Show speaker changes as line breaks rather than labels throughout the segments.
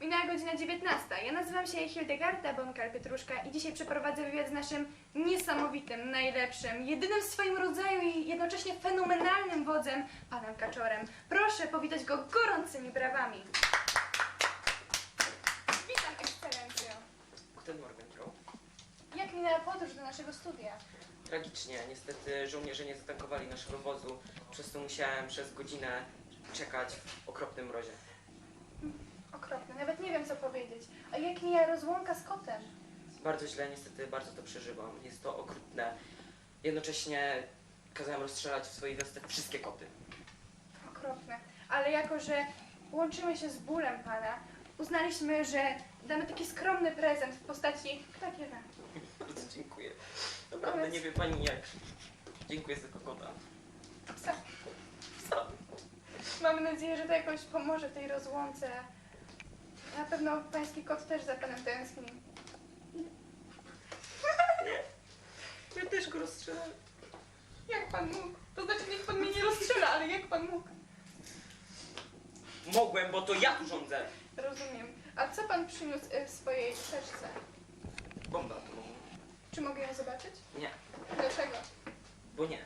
Minęła godzina 19. Ja nazywam się Hildegarda Bonkal-Pietruszka i dzisiaj przeprowadzę wywiad z naszym niesamowitym, najlepszym, jedynym w swoim rodzaju i jednocześnie fenomenalnym wodzem, panem Kaczorem. Proszę powitać go gorącymi brawami. Witam, ekscelencjo.
Guten Morgen, Frau.
Jak minęła podróż do naszego studia?
Tragicznie, niestety żołnierze nie zatankowali naszego wozu, przez co musiałem przez godzinę czekać w okropnym mrozie.
Okropne, nawet nie wiem co powiedzieć. A jak mija rozłąka z kotem?
Bardzo źle, niestety bardzo to przeżywam. Jest to okrutne. Jednocześnie kazałem rozstrzelać w swojej wiosce wszystkie koty.
Okropne. Ale jako, że łączymy się z bólem pana, uznaliśmy, że damy taki skromny prezent w postaci klakiera.
Bardzo dziękuję. Naprawdę nie wie pani jak. Dziękuję za kota.
Psa.
Psa.
Mamy nadzieję, że to jakoś pomoże w tej rozłące. Pewno pański kot też za panem tęskni.
Ja też go rozstrzelałem.
Jak pan mógł? To znaczy, niech pan mnie nie rozstrzela, ale jak pan mógł?
Mogłem, bo to ja tu rządzę.
Rozumiem. A co pan przyniósł y, w swojej czeszce?
Bomba atomową.
Czy mogę ją zobaczyć?
Nie,
Dlaczego?
bo nie.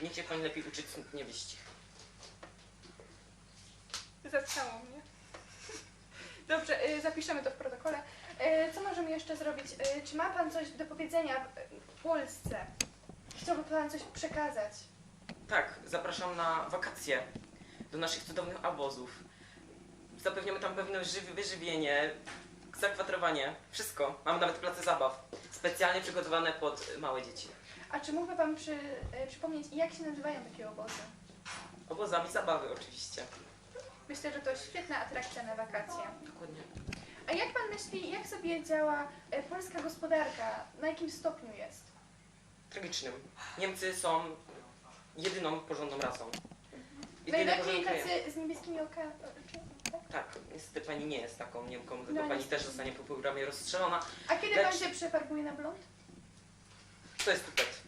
Niech się pani lepiej uczyć niewyścig.
Zatkało mnie. Dobrze, y, zapiszemy to w protokole. Y, Co możemy jeszcze zrobić? Y, Czy ma Pan coś do powiedzenia w- Polsce? Chciałby Pan coś przekazać?
Tak, zapraszam na wakacje do naszych cudownych obozów. Zapewniamy tam pewne żywi- wyżywienie, zakwaterowanie, wszystko. Mamy nawet place zabaw, specjalnie przygotowane pod małe dzieci.
A czy mógłby Pan przy, przypomnieć, jak się nazywają takie obozy?
Obozami zabawy oczywiście.
Myślę, że to świetna atrakcja na wakacje.
Dokładnie.
A jak Pan myśli, jak sobie działa y, polska gospodarka? Na jakim stopniu jest?
Tragicznym. Niemcy są jedyną porządną rasą. Jedynym
Najlepiej
porządnym krajem.
tacy z niebieskimi oczami, tak?
Tak, niestety pani nie jest taką Niemką,
No,
tylko pani
niestety.
też zostanie po programie rozstrzelona.
A kiedy
Lecz-
Pan się przefarbuje na blond?
To jest tupet.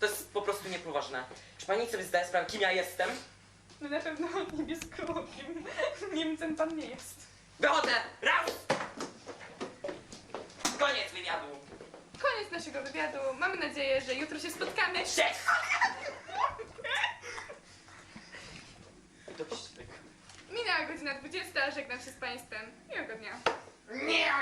To jest po prostu niepoważne. Czy pani sobie zdaje sprawę, kim ja jestem?
No na pewno niebieskookim Niemcem Pan nie jest.
Wychodzę! Raz! Koniec wywiadu!
Koniec naszego wywiadu. Mamy nadzieję, że jutro się spotkamy.
Cześć! Dość tego.
Minęła godzina 20, żegnam się z Państwem. Miłego dnia.
Nie!